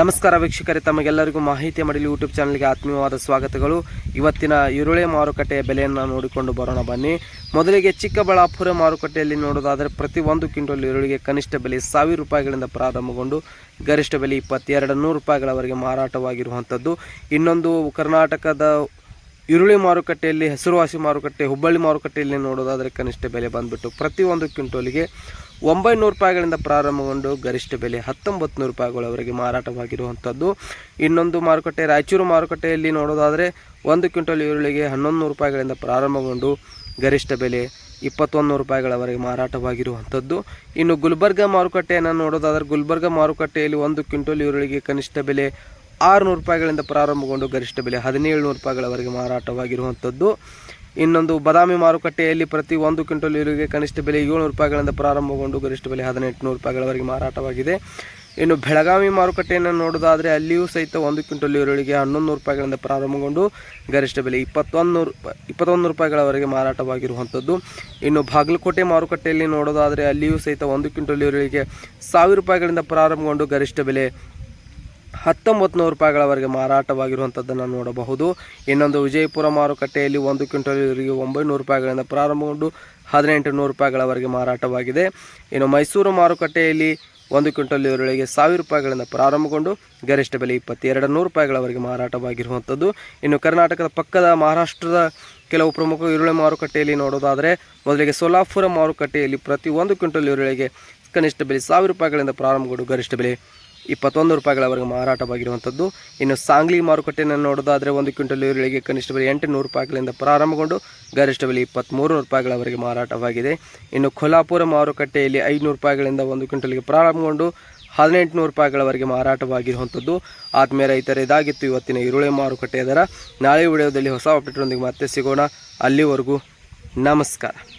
ನಮಸ್ಕಾರ ವೀಕ್ಷಕರೇ, ತಮಗೆಲ್ಲರಿಗೂ ಮಾಹಿತಿ ಮಾಡಲು ಯೂಟ್ಯೂಬ್ ಚಾನಲ್ಗೆ ಆತ್ಮೀಯವಾದ ಸ್ವಾಗತಗಳು. ಇವತ್ತಿನ ಈರುಳ್ಳಿ ಮಾರುಕಟ್ಟೆಯ ಬೆಲೆಯನ್ನು ನೋಡಿಕೊಂಡು ಬರೋಣ ಬನ್ನಿ. ಮೊದಲಿಗೆ ಚಿಕ್ಕಬಳ್ಳಾಪುರ ಮಾರುಕಟ್ಟೆಯಲ್ಲಿ ನೋಡೋದಾದರೆ ಪ್ರತಿ ಒಂದು ಕ್ವಿಂಟಲ್ ಈರುಳ್ಳಿಗೆ ಕನಿಷ್ಠ ಬೆಲೆ ಸಾವಿರ ರೂಪಾಯಿಗಳಿಂದ ಪ್ರಾರಂಭಗೊಂಡು ಗರಿಷ್ಠ ಬೆಲೆ ಇಪ್ಪತ್ತೆರಡು ನೂರು ರೂಪಾಯಿಗಳವರೆಗೆ ಮಾರಾಟವಾಗಿರುವಂಥದ್ದು. ಇನ್ನೊಂದು ಕರ್ನಾಟಕದ ಈರುಳ್ಳಿ ಮಾರುಕಟ್ಟೆಯಲ್ಲಿ, ಹೆಸರುವಾಸಿ ಮಾರುಕಟ್ಟೆ, ಹುಬ್ಬಳ್ಳಿ ಮಾರುಕಟ್ಟೆಯಲ್ಲಿ ನೋಡೋದಾದರೆ ಕನಿಷ್ಠ ಬೆಲೆ ಬಂದುಬಿಟ್ಟು ಪ್ರತಿಯೊಂದು ಕ್ವಿಂಟೋಲಿಗೆ ಒಂಬೈನೂರು ರೂಪಾಯಿಗಳಿಂದ ಪ್ರಾರಂಭಗೊಂಡು ಗರಿಷ್ಠ ಬೆಲೆ ಹತ್ತೊಂಬತ್ತು ನೂರು ರೂಪಾಯಿಗಳವರೆಗೆ ಮಾರಾಟವಾಗಿರುವಂಥದ್ದು. ಇನ್ನೊಂದು ಮಾರುಕಟ್ಟೆ, ರಾಯಚೂರು ಮಾರುಕಟ್ಟೆಯಲ್ಲಿ ನೋಡೋದಾದರೆ ಒಂದು ಕ್ವಿಂಟಲ್ ಈರುಳ್ಳಿಗೆ ಹನ್ನೊಂದು ರೂಪಾಯಿಗಳಿಂದ ಪ್ರಾರಂಭಗೊಂಡು ಗರಿಷ್ಠ ಬೆಲೆ ಇಪ್ಪತ್ತೊಂದು ನೂರು ರೂಪಾಯಿಗಳವರೆಗೆ ಮಾರಾಟವಾಗಿರುವಂಥದ್ದು. ಇನ್ನು ಗುಲ್ಬರ್ಗ ಮಾರುಕಟ್ಟೆಯನ್ನು ನೋಡೋದಾದರೆ ಗುಲ್ಬರ್ಗ ಮಾರುಕಟ್ಟೆಯಲ್ಲಿ ಒಂದು ಕ್ವಿಂಟಲ್ ಈರುಳ್ಳಿಗೆ ಕನಿಷ್ಠ ಬೆಲೆ ಆರುನೂರು ರೂಪಾಯಿಗಳಿಂದ ಪ್ರಾರಂಭಗೊಂಡು ಗರಿಷ್ಠ ಬೆಲೆ ಹದಿನೇಳು ನೂರು ರೂಪಾಯಿಗಳವರೆಗೆ ಮಾರಾಟವಾಗಿರುವಂಥದ್ದು. ಇನ್ನೊಂದು ಬದಾಮಿ ಮಾರುಕಟ್ಟೆಯಲ್ಲಿ ಪ್ರತಿ ಒಂದು ಕ್ವಿಂಟಲ್ ಈರುಳ್ಳಿಗೆ ಕನಿಷ್ಠ ಬೆಲೆ ಏಳ್ನೂರು ರೂಪಾಯಿಗಳಿಂದ ಪ್ರಾರಂಭಗೊಂಡು ಗರಿಷ್ಠ ಬೆಲೆ ಹದಿನೆಂಟು ನೂರು ರೂಪಾಯಿಗಳವರೆಗೆ ಮಾರಾಟವಾಗಿದೆ. ಇನ್ನು ಬೆಳಗಾವಿ ಮಾರುಕಟ್ಟೆಯನ್ನು ನೋಡೋದಾದರೆ ಅಲ್ಲಿಯೂ ಸಹಿತ ಒಂದು ಕ್ವಿಂಟಲ್ ಈರುಳ್ಳಿಗೆ ಹನ್ನೊಂದು ರೂಪಾಯಿಗಳಿಂದ ಪ್ರಾರಂಭಗೊಂಡು ಗರಿಷ್ಠ ಬೆಲೆ ಇಪ್ಪತ್ತೊಂದು ನೂರು ಇಪ್ಪತ್ತೊಂದು ರೂಪಾಯಿಗಳವರೆಗೆ ಮಾರಾಟವಾಗಿರುವಂಥದ್ದು. ಇನ್ನು ಬಾಗಲಕೋಟೆ ಮಾರುಕಟ್ಟೆಯಲ್ಲಿ ನೋಡೋದಾದರೆ ಅಲ್ಲಿಯೂ ಸಹಿತ ಒಂದು ಕ್ವಿಂಟಲ್ ಈರುಳ್ಳಿಗೆ ಸಾವಿರ ರೂಪಾಯಿಗಳಿಂದ ಪ್ರಾರಂಭಗೊಂಡು ಗರಿಷ್ಠ ಬೆಲೆ ಹತ್ತೊಂಬತ್ತು ನೂರು ರೂಪಾಯಿಗಳವರೆಗೆ ಮಾರಾಟವಾಗಿರುವಂಥದ್ದನ್ನು ನೋಡಬಹುದು. ಇನ್ನೊಂದು ವಿಜಯಪುರ ಮಾರುಕಟ್ಟೆಯಲ್ಲಿ ಒಂದು ಕ್ವಿಂಟಲ್ ಇವರಿಗೆ ಒಂಬೈನೂರು ರೂಪಾಯಿಗಳಿಂದ ಪ್ರಾರಂಭಗೊಂಡು ಹದಿನೆಂಟು ನೂರು ರೂಪಾಯಿಗಳವರೆಗೆ ಮಾರಾಟವಾಗಿದೆ. ಇನ್ನು ಮೈಸೂರು ಮಾರುಕಟ್ಟೆಯಲ್ಲಿ ಒಂದು ಕ್ವಿಂಟಲ್ ಈರುಳ್ಳಿಗೆ ಸಾವಿರ ರೂಪಾಯಿಗಳಿಂದ ಪ್ರಾರಂಭಗೊಂಡು ಗರಿಷ್ಠ ಬೆಲೆ ಇಪ್ಪತ್ತೆರಡು ನೂರು ರೂಪಾಯಿಗಳವರೆಗೆ ಮಾರಾಟವಾಗಿರುವಂಥದ್ದು. ಇನ್ನು ಕರ್ನಾಟಕದ ಪಕ್ಕದ ಮಹಾರಾಷ್ಟ್ರದ ಕೆಲವು ಪ್ರಮುಖ ಈರುಳ್ಳಿ ಮಾರುಕಟ್ಟೆಯಲ್ಲಿ ನೋಡೋದಾದರೆ, ಮೊದಲಿಗೆ ಸೋಲಾಪುರ ಮಾರುಕಟ್ಟೆಯಲ್ಲಿ ಪ್ರತಿ ಒಂದು ಕ್ವಿಂಟಲ್ ಈರುಳ್ಳಿಗೆ ಕನಿಷ್ಠ ಬೆಲೆ ಸಾವಿರ ರೂಪಾಯಿಗಳಿಂದ ಪ್ರಾರಂಭಗೊಂಡು ಗರಿಷ್ಠ ಬೆಲೆ ಇಪ್ಪತ್ತೊಂದು ರೂಪಾಯಿಗಳವರೆಗೆ ಮಾರಾಟವಾಗಿರುವಂಥದ್ದು. ಇನ್ನು ಸಾಂಗ್ಲಿ ಮಾರುಕಟ್ಟೆಯನ್ನು ನೋಡೋದಾದರೆ ಒಂದು ಕ್ವಿಂಟಲ್ ಈರುಳ್ಳಿಗೆ ಕನಿಷ್ಠ ಬೆಲೆ ಎಂಟು ನೂರು ರೂಪಾಯಿಗಳಿಂದ ಪ್ರಾರಂಭಗೊಂಡು ಗರಿಷ್ಠ ಬೆಲೆ ಇಪ್ಪತ್ತ್ಮೂರು ರೂಪಾಯಿಗಳವರೆಗೆ ಮಾರಾಟವಾಗಿದೆ. ಇನ್ನು ಕೊಲ್ಹಾಪುರ ಮಾರುಕಟ್ಟೆಯಲ್ಲಿ ಐನೂರು ರೂಪಾಯಿಗಳಿಂದ ಒಂದು ಕ್ವಿಂಟಲ್ಗೆ ಪ್ರಾರಂಭಗೊಂಡು ಹದಿನೆಂಟು ನೂರು ರೂಪಾಯಿಗಳವರೆಗೆ ಮಾರಾಟವಾಗಿರುವಂಥದ್ದು. ಆತ್ಮೀಯ ರೈತರ, ಇದಾಗಿತ್ತು ಇವತ್ತಿನ ಈರುಳ್ಳಿ ಮಾರುಕಟ್ಟೆಯ ದರ. ನಾಳೆ ವಿಡಿಯೋದಲ್ಲಿ ಹೊಸ ಅಪ್ಡೇಟ್ನೊಂದಿಗೆ ಮತ್ತೆ ಸಿಗೋಣ. ಅಲ್ಲಿವರೆಗೂ ನಮಸ್ಕಾರ.